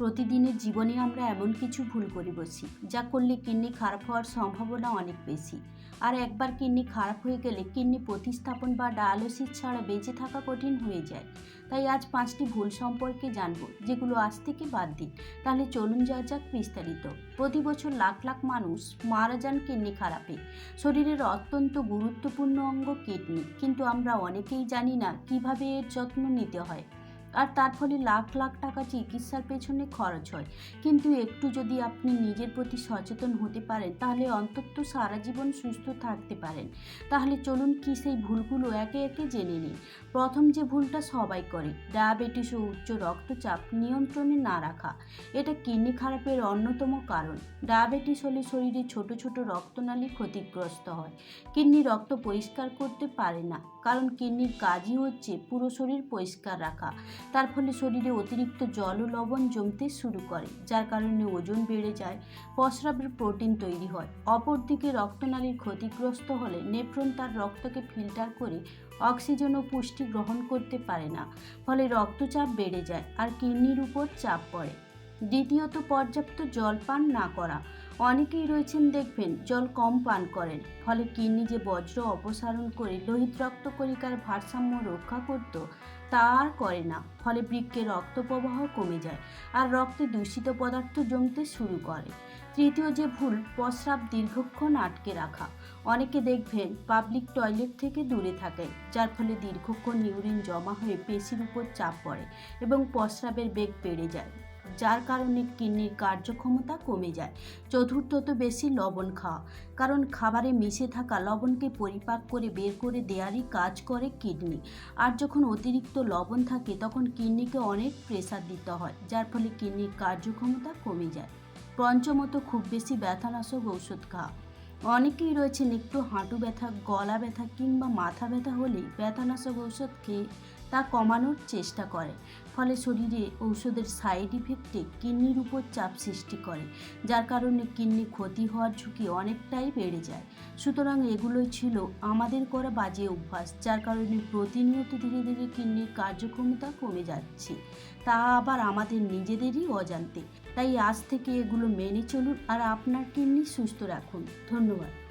প্রতিদিনের জীবনে আমরা এমন কিছু ভুল করে বসি, যা করলে কিডনি খারাপ হওয়ার সম্ভাবনা অনেক বেশি। আর একবার কিডনি খারাপ হয়ে গেলে কিডনি প্রতিস্থাপন বা ডায়ালিসিস ছাড়া বেঁচে থাকা কঠিন হয়ে যায়। তাই আজ পাঁচটি ভুল সম্পর্কে জানব, যেগুলো আজ থেকে বাদ দিন। তাহলে চলুন যাওয়া যাক বিস্তারিত। প্রতি বছর লাখ লাখ মানুষ মারা যান কিডনি খারাপে। শরীরের অত্যন্ত গুরুত্বপূর্ণ অঙ্গ কিডনি। কিন্তু আমরা অনেকেই জানি না কীভাবে এর যত্ন নিতে হয়। আর তার ফলে লাখ লাখ টাকা চিকিৎসার পেছনে খরচ হয়। কিন্তু একটু যদি আপনি নিজের প্রতি সচেতন হতে পারেন, তাহলে অন্তত সারা জীবন সুস্থ থাকতে পারেন। তাহলে চলুন কি সেই ভুলগুলো একে একে জেনে নিন প্রথম যে ভুলটা সবাই করে, ডায়াবেটিস ও উচ্চ রক্তচাপ নিয়ন্ত্রণে না রাখা। এটা কিডনি খারাপের অন্যতম কারণ। ডায়াবেটিস হলে শরীরে ছোট ছোট রক্তনালী ক্ষতিগ্রস্ত হয়। কিডনি রক্ত পরিষ্কার করতে পারে না, কারণ কিডনির কাজই হচ্ছে পুরো শরীর পরিষ্কার রাখা। তার ফলে শরীরে অতিরিক্ত জল ও লবণ জমতে শুরু করে, যার কারণে ওজন বেড়ে যায় প্রস্রাবের প্রোটিন তৈরি হয়। অপরদিকে রক্তনালীর ক্ষতিগ্রস্ত হলে নেফ্রন তার রক্তকে ফিল্টার করে অক্সিজেন ও পুষ্টি গ্রহণ করতে পারে না, ফলে রক্তচাপ বেড়ে যায় আর কিডনির উপর চাপ পড়ে। দ্বিতীয়ত, পর্যাপ্ত জল পান না করা। অনেকেই রয়েছেন, দেখবেন, জল কম পান করেন। ফলে কিডনি যে বজ্র অপসারণ করে লোহিত রক্তকণিকার ভারসাম্য রক্ষা করত, তা আর করে না। ফলে বৃক্কে রক্ত প্রবাহ কমে যায় আর রক্তে দূষিত পদার্থ জমতে শুরু করে। তৃতীয় যে ভুল, প্রস্রাব দীর্ঘক্ষণ আটকে রাখা। অনেকে, দেখবেন, পাবলিক টয়লেট থেকে দূরে থাকে যার ফলে দীর্ঘক্ষণ ইউরিন জমা হয়ে পেশির উপর চাপ পড়ে এবং প্রস্রাবের বেগ বেড়ে যায়। যার কারণে কিডনির কার্যক্ষমতা কমে যায়। চতুর্থত বেশি লবণ খাওয়া। কারণ খাবারে মিশে থাকা লবণকে পরিপাক করে বের করে দেওয়ারই কাজ করে কিডনি। আর যখন অতিরিক্ত লবণ থাকে, তখন কিডনিকে অনেক প্রেসার দিতে হয়, যার ফলে কিডনির কার্যক্ষমতা কমে যায়। পঞ্চমত, খুব বেশি ব্যথানাশক ঔষধ খাওয়া। অনেকেই রয়েছেন একটু হাঁটু ব্যথা, গলা ব্যথা কিংবা মাথা ব্যথা হলেই ব্যথানাশক ঔষধ খেয়ে তা কমানোর চেষ্টা করে। ফলে শরীরে ঔষধের সাইড ইফেক্টে কিডনির উপর চাপ সৃষ্টি করে, যার কারণে কিডনি ক্ষতি হওয়ার ঝুঁকি অনেকটাই বেড়ে যায়। সুতরাং এগুলোই ছিল আমাদের করা বাজে অভ্যাস, যার কারণে প্রতিনিয়ত ধীরে ধীরে কিডনির কার্যক্ষমতা কমে যাচ্ছে। তা আবার আমাদের নিজেদেরই অজান্তে। তাই আজ থেকে এগুলো মেনে চলুন আর আপনার কিডনি সুস্থ রাখুন। ধন্যবাদ।